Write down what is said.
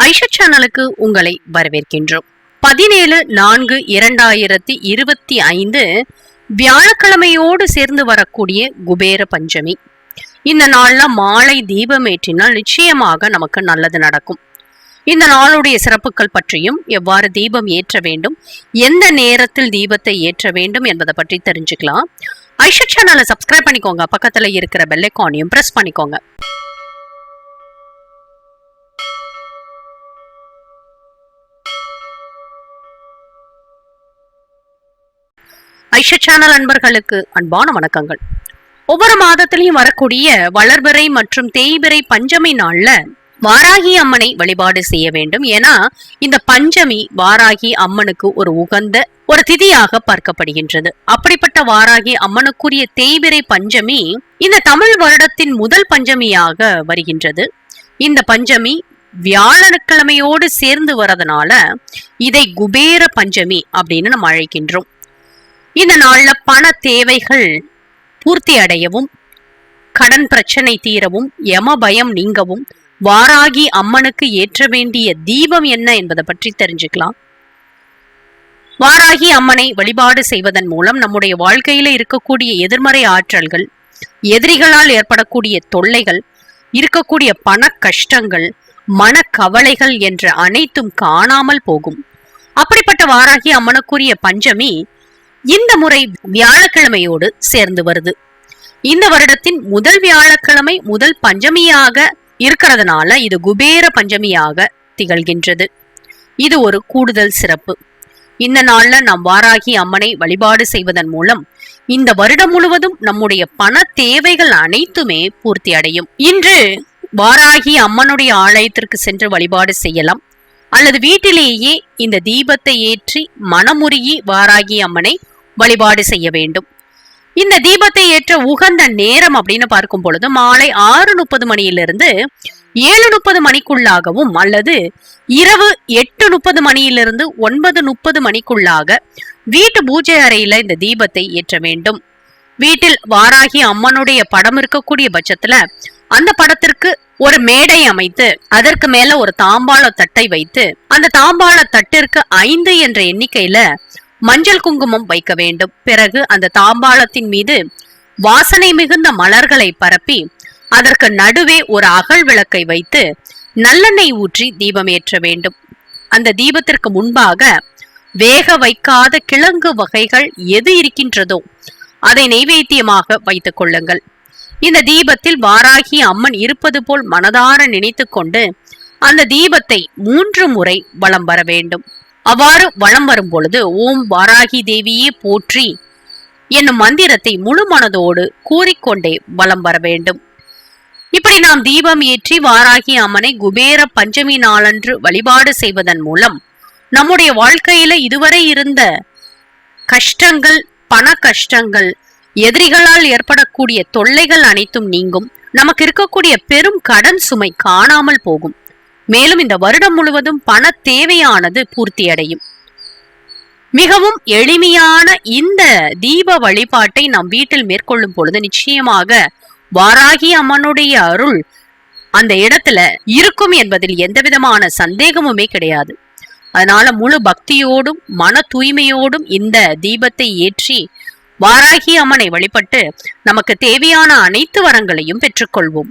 ஐஷா சேனலுக்கு உங்களை வரவேற்கின்றோம். பதினேழு நான்கு இரண்டாயிரத்தி இருபத்தி ஐந்து வியாழக்கிழமையோடு சேர்ந்து வரக்கூடிய குபேர பஞ்சமி. இந்த நாள்ல மாலை தீபம் ஏற்றினால் நிச்சயமாக நமக்கு நல்லது நடக்கும். இந்த நாளுடைய சிறப்புகள் பற்றியும் எவ்வாறு தீபம் ஏற்ற வேண்டும் எந்த நேரத்தில் தீபத்தை ஏற்ற வேண்டும் என்பதை பற்றி தெரிஞ்சுக்கலாம். ஐஷா சேனலை சப்ஸ்கிரைப் பண்ணிக்கோங்க. பக்கத்துல இருக்கிற பெல்லைக்கானையும் பிரஸ் பண்ணிக்கோங்க. ஐஷா சேனல் அன்பர்களுக்கு அன்பான வணக்கங்கள். ஒவ்வொரு மாதத்திலையும் வரக்கூடிய வளர்பிறை மற்றும் தேய்பிறை பஞ்சமி நாள்ல வாராகி அம்மனை வழிபாடு செய்ய வேண்டும். ஏன்னா இந்த பஞ்சமி வாராகி அம்மனுக்கு ஒரு உகந்த ஒரு திதியாக பார்க்கப்படுகின்றது. அப்படிப்பட்ட வாராகி அம்மனுக்குரிய தேய்பிறை பஞ்சமி இந்த தமிழ் வருடத்தின் முதல் பஞ்சமியாக வருகின்றது. இந்த பஞ்சமி வியாழக்கிழமையோடு சேர்ந்து வரதுனால இதை குபேர பஞ்சமி அப்படின்னு நம்ம அழைக்கின்றோம். இந்த நாள்ல பண தேவைகள் பூர்த்தி அடையவும் கடன் பிரச்சனை தீரவும் யம பயம் நீங்கவும் வாராகி அம்மனுக்கு ஏற்ற வேண்டிய தீபம் என்ன என்பதை பற்றி தெரிஞ்சுக்கலாம். வாராகி அம்மனை வழிபாடு செய்வதன் மூலம் நம்முடைய வாழ்க்கையில இருக்கக்கூடிய எதிர்மறை ஆற்றல்கள் எதிரிகளால் ஏற்படக்கூடிய தொல்லைகள் இருக்கக்கூடிய பண கஷ்டங்கள் மன கவலைகள் என்ற அனைத்தும் காணாமல் போகும். அப்படிப்பட்ட வாராகி அம்மனுக்குரிய பஞ்சமி இந்த முறை வியாழக்கிழமையோடு சேர்ந்து வருது. இந்த வருடத்தின் முதல் வியாழக்கிழமை முதல் பஞ்சமியாக இருக்கிறதுனால இது குபேர பஞ்சமியாக திகழ்கின்றது. இது ஒரு கூடுதல் சிறப்பு. இந்த நாள்ல நாம் வாராகி அம்மனை வழிபாடு செய்வதன் மூலம் இந்த வருடம் முழுவதும் நம்முடைய பண தேவைகள் அனைத்துமே பூர்த்தி அடையும். இன்று வாராகி அம்மனுடைய ஆலயத்திற்கு சென்று வழிபாடு செய்யலாம். அல்லது வீட்டிலேயே இந்த தீபத்தை ஏற்றி மனமுருகி வாராகி அம்மனை வழிபாடு செய்ய வேண்டும். இந்த தீபத்தை ஏற்ற உகந்த நேரம் அப்படின்னு பார்க்கும் பொழுது மாலை ஆறு முப்பது மணியிலிருந்து ஏழு முப்பது மணிக்குள்ளாகவும் அல்லது இரவு எட்டு முப்பது மணியிலிருந்து ஒன்பது முப்பது மணிக்குள்ளாக வீட்டு பூஜை அறையில இந்த தீபத்தை ஏற்ற வேண்டும். வீட்டில் வாராகி அம்மனுடைய படம் இருக்கக்கூடிய பட்சத்துல அந்த படத்திற்கு ஒரு மேடை அமைத்து அதற்கு மேல ஒரு தாம்பாள தட்டை வைத்து அந்த தாம்பாள தட்டிற்கு ஐந்து என்ற எண்ணிக்கையில மஞ்சள் குங்குமம் வைக்க வேண்டும். பிறகு அந்த தாம்பாளத்தின் மீது வாசனை மிகுந்த மலர்களை பரப்பி அதற்கு நடுவே ஒரு அகல் விளக்கை வைத்து நல்லெண்ணெய் ஊற்றி தீபம் ஏற்ற வேண்டும். அந்த தீபத்திற்கு முன்பாக வேக வைக்காத கிழங்கு வகைகள் எது இருக்கின்றதோ அதை நைவேத்தியமாக வைத்துக் கொள்ளுங்கள். இந்த தீபத்தில் வாராகி அம்மன் இருப்பது போல் மனதார நினைத்து கொண்டு அந்த தீபத்தை மூன்று முறை வலம் வர வேண்டும். அவ்வாறு வலம் வரும் பொழுது ஓம் வாராகி தேவியே போற்றி என்னும் மந்திரத்தை முழு மனதோடு கூறிக்கொண்டே வலம் வர வேண்டும். இப்படி நாம் தீபம் ஏற்றி வாராகி அம்மனை குபேர பஞ்சமி நாளன்று வழிபாடு செய்வதன் மூலம் நம்முடைய வாழ்க்கையில இதுவரை இருந்த கஷ்டங்கள் பண கஷ்டங்கள் எதிரிகளால் ஏற்படக்கூடிய தொல்லைகள் அனைத்தும் நீங்கும். நமக்கு இருக்கக்கூடிய பெரும் கடன் சுமை காணாமல் போகும். மேலும் இந்த வருடம் முழுவதும் பண தேவையானது பூர்த்தியடையும். மிகவும் எளிமையான இந்த தீப வழிபாட்டை நாம் வீட்டில் மேற்கொள்ளும் பொழுது நிச்சயமாக வாராகி அம்மனுடைய அருள் அந்த இடத்துல இருக்கும் என்பதில் எந்த விதமான சந்தேகமுமே கிடையாது. அதனால முழு பக்தியோடும் மன தூய்மையோடும் இந்த தீபத்தை ஏற்றி வாராகி அம்மனை வழிபட்டு நமக்கு தேவையான அனைத்து வரங்களையும் பெற்றுக்கொள்வோம்.